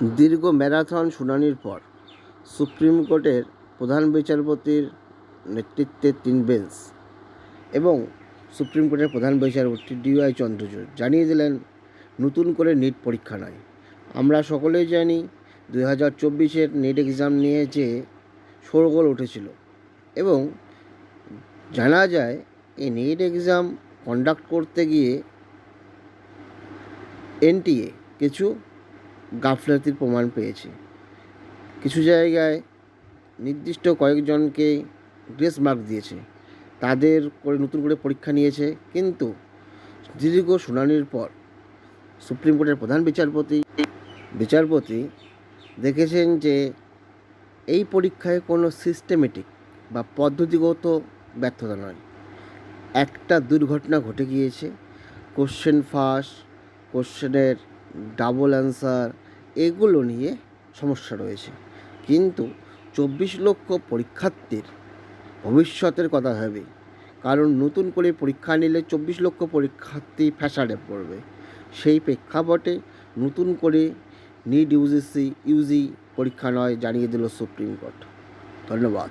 দীর্ঘ ম্যারাথন শুনানির পর সুপ্রিম কোর্টের প্রধান বিচারপতির নেতৃত্বে তিন বেঞ্চ এবং সুপ্রিম কোর্টের প্রধান বিচারপতি ডিওয়াই চন্দ্রচূড় জানিয়ে দিলেন, নতুন করে নিট পরীক্ষা নয়। আমরা সকলেই জানি দুই হাজার চব্বিশের নিট এক্সাম নিয়ে যে শোরগোল উঠেছিল এবং জানা যায় এই নিট এক্সাম কন্ডাক্ট করতে গিয়ে এনটিএ কিছু গাফলাতির প্রমাণ পেয়েছে। কিছু জায়গায় নির্দিষ্ট কয়েকজনকে গ্রেস মার্ক দিয়েছে। তাদের করে নতুন করে পরীক্ষা নিয়েছে। কিন্তু দীর্ঘ শুনানির পর সুপ্রিম কোর্টের প্রধান বিচারপতি বিচারপতি দেখেছেন যে এই পরীক্ষায় কোনো সিস্টেমেটিক বা পদ্ধতিগত ব্যর্থতা নয়। একটা দুর্ঘটনা ঘটে গিয়েছে। কোশ্চেন ফাঁস কোশ্চেনের ডাবল অ্যান্সার এগুলো নিয়ে সমস্যা রয়েছে। কিন্তু চব্বিশ লক্ষ পরীক্ষার্থীর ভবিষ্যতের কথা ভেবে। কারণ নতুন করে পরীক্ষা নিলে চব্বিশ লক্ষ পরীক্ষার্থী ফ্যাসাডে পড়বে। সেই প্রেক্ষাপটে নতুন করে নিট ইউজিসি ইউজি পরীক্ষা নয়, জানিয়ে দিল সুপ্রিম কোর্ট ধন্যবাদ।